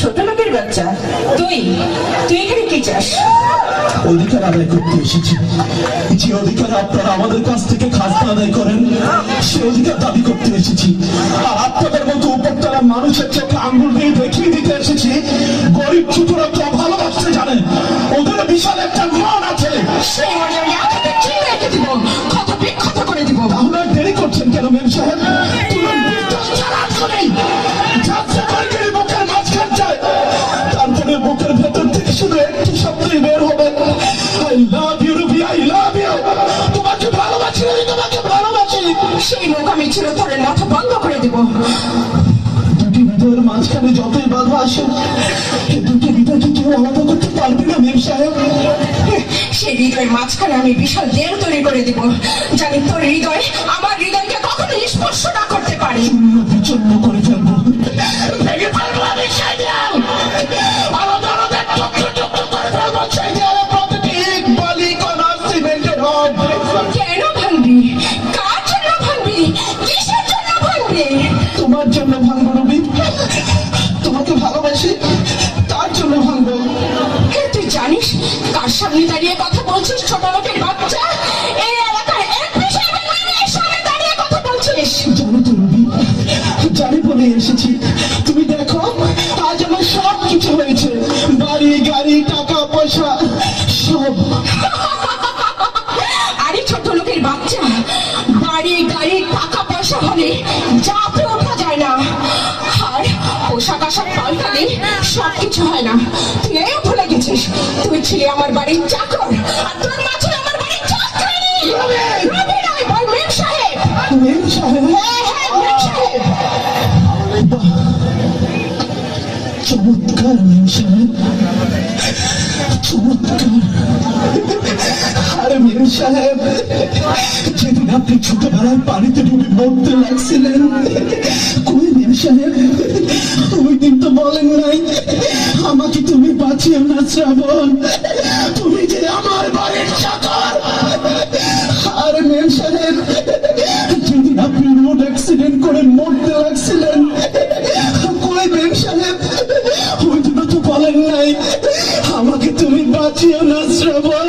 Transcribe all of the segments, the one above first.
ছোট লোকের বাচ্চা। তুই তুই এখানে কি চাস? অধিকার আদায় করতে এসেছি। যে অধিকার আপনারা আমাদের কাছ থেকে খাজনা আদায় করেন, সে অধিকার দাবি করতে এসেছি। আর মাঝখানে যতই বাধা আসে দুটি হৃদয়কে কেউ আলাদা করতে পারবে না মেম সাহেব। সেই হৃদয়ের মাঝখানে আমি বিশাল দেয়াল তৈরি করে দিব জানি তোর হৃদয় আমার হৃদয়কে কখনো স্পর্শ না করতে পারে। বিচন্ন করে ফেলব। সামনে দাঁড়িয়ে কথা বলছিস ছোট লোকের বাচ্চা? এই এলাকার এক বিষয় সামনে দাঁড়িয়ে কথা বলছিস? জানো তো রবি জানি বলে এসেছি। তুমি দেখো আজ আমার সব কিছু হয়েছে। বাড়ি গাড়ি টাকা পয়সা সব। আরে ছোট লোকের বাচ্চা বাড়ি গাড়ি টাকা পয়সা হলে যাতে ওঠা যায় না। আর পোশাক আশাক পাল্টালে সব কিছু হয় না। গেছিস তুই ছিলি আমার বাড়ির চাকর আর তোর মা ছিল আমার বাড়ির চাকরানি রবি নয় মেম সাহেব। মেম সাহেব? হ্যাঁ হ্যাঁ মেম সাহেব। চমৎকার মেম সাহেব। চমৎকার। আরে মেম সাহেব আপনি ছোটবেলায় পানিতে ডুবে মরতে লাগছিলেন। কই মেম সাহেব ওই দিন তো বলেন নাই, আমাকে তুমি বাঁচিও না শ্রাবণ। তুমি যে আমার বাড়ির চাকর। আরে মেম সাহেব যেদিন আপনি রোড অ্যাক্সিডেন্ট করে মরতে লাগছিলেন, কই মেম সাহেব ওই দিন তো বলেন নাই, আমাকে তুমি বাঁচিও না শ্রাবণ।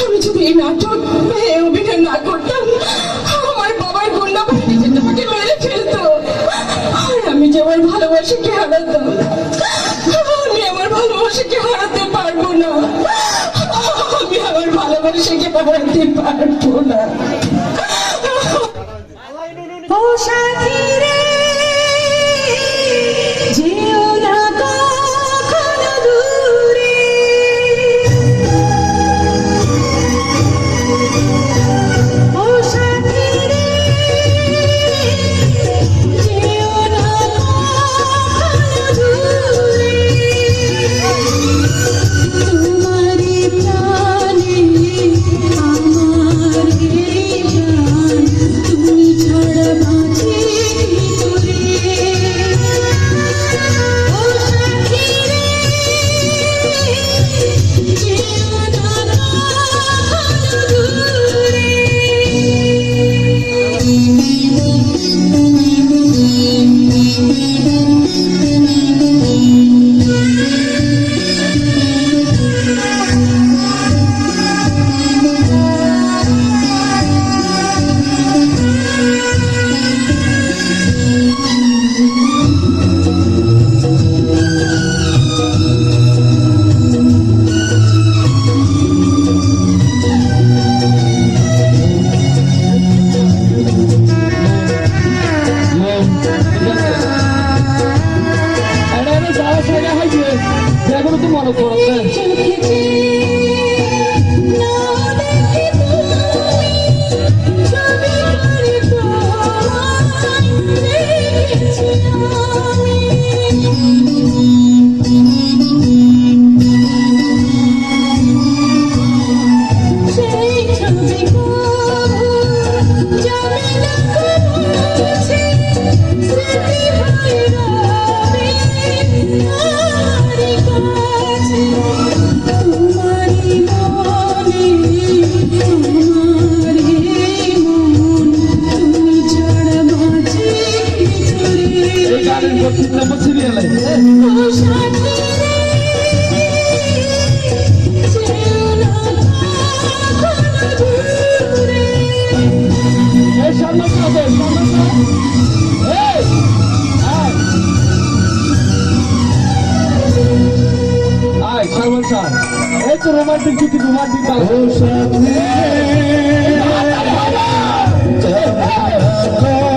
আমি যদি এই নাটক অভিনয় না করতাম আমার বাবার গুন্ডা বাহিনী যে তোমাকে মেরে ফেলতো আমি যে আমার ভালোবাসাকে হারাতাম আমি আমার ভালোবাসাকে হারাতে পারব না। আমি আমার ভালোবাসাকে হারাতে পারব না ও আয় এই তো রোমান্টিক কিছু রোমান্টিক ও